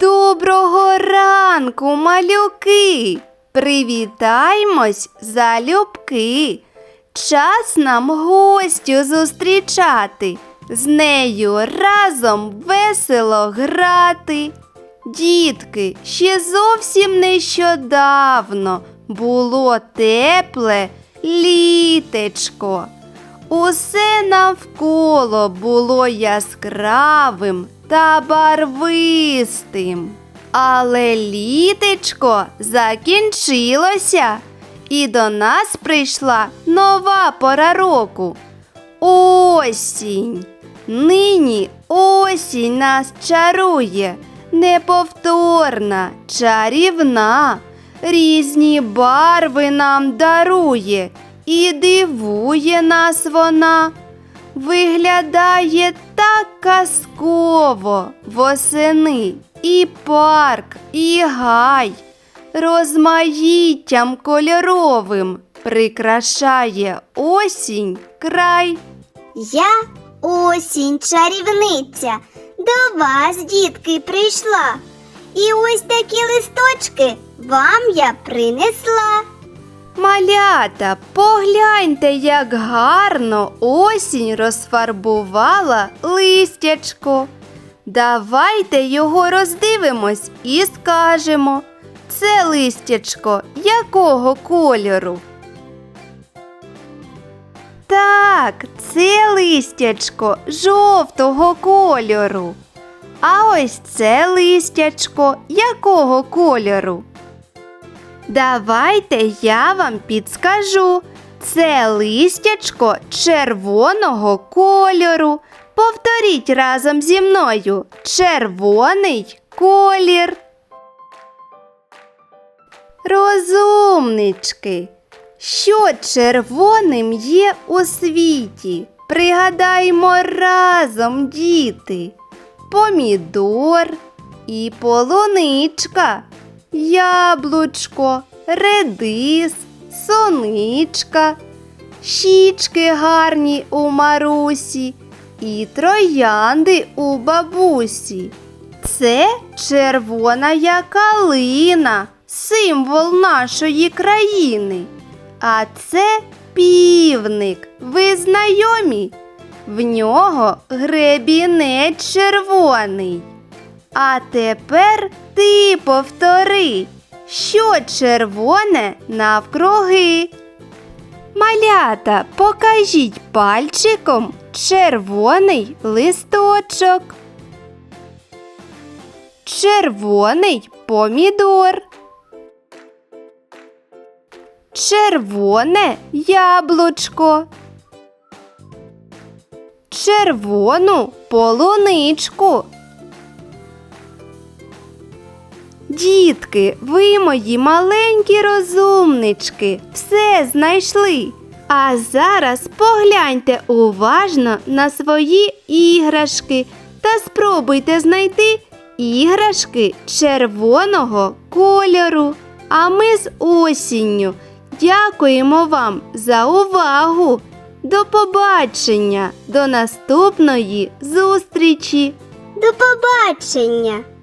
Доброго ранку, малюки! Привітаймось, залюбки! Час нам гостю зустрічати, з нею разом весело грати. Дітки, ще зовсім нещодавно було тепле літечко. Усе навколо було яскравим та барвистим. Але літечко закінчилося, і до нас прийшла нова пора року. Осінь. Нині осінь нас чарує, неповторна, чарівна, різні барви нам дарує і дивує нас вона. Виглядає так казково восени і парк, і гай, розмаїттям кольоровим прикрашає осінь край. Я осінь чарівниця, до вас, дітки, прийшла. І ось такі листочки вам я принесла. Малята, погляньте, як гарно осінь розфарбувала листячко. Давайте його роздивимось і скажемо. Це листячко якого кольору? Так, це листячко жовтого кольору. А ось це листячко якого кольору? Давайте я вам підскажу. Це листячко червоного кольору. Повторіть разом зі мною червоний колір. Розумнички. Що червоним є у світі? Пригадаймо разом, діти. Помідор і полуничка, яблучко, редис, соничка, щічки гарні у Марусі і троянди у бабусі. Це червона як калина, символ нашої країни. А це півник. Ви знайомі? В нього гребінець червоний. А тепер ти повтори, що червоне навкруги. Малята, покажіть пальчиком червоний листочок. Червоний помідор. Червоне яблучко. Червону полуничку. Дітки, ви мої маленькі розумнички, все знайшли. А зараз погляньте уважно на свої іграшки та спробуйте знайти іграшки червоного кольору. А ми з осінню дякуємо вам за увагу. До побачення, до наступної зустрічі! До побачення!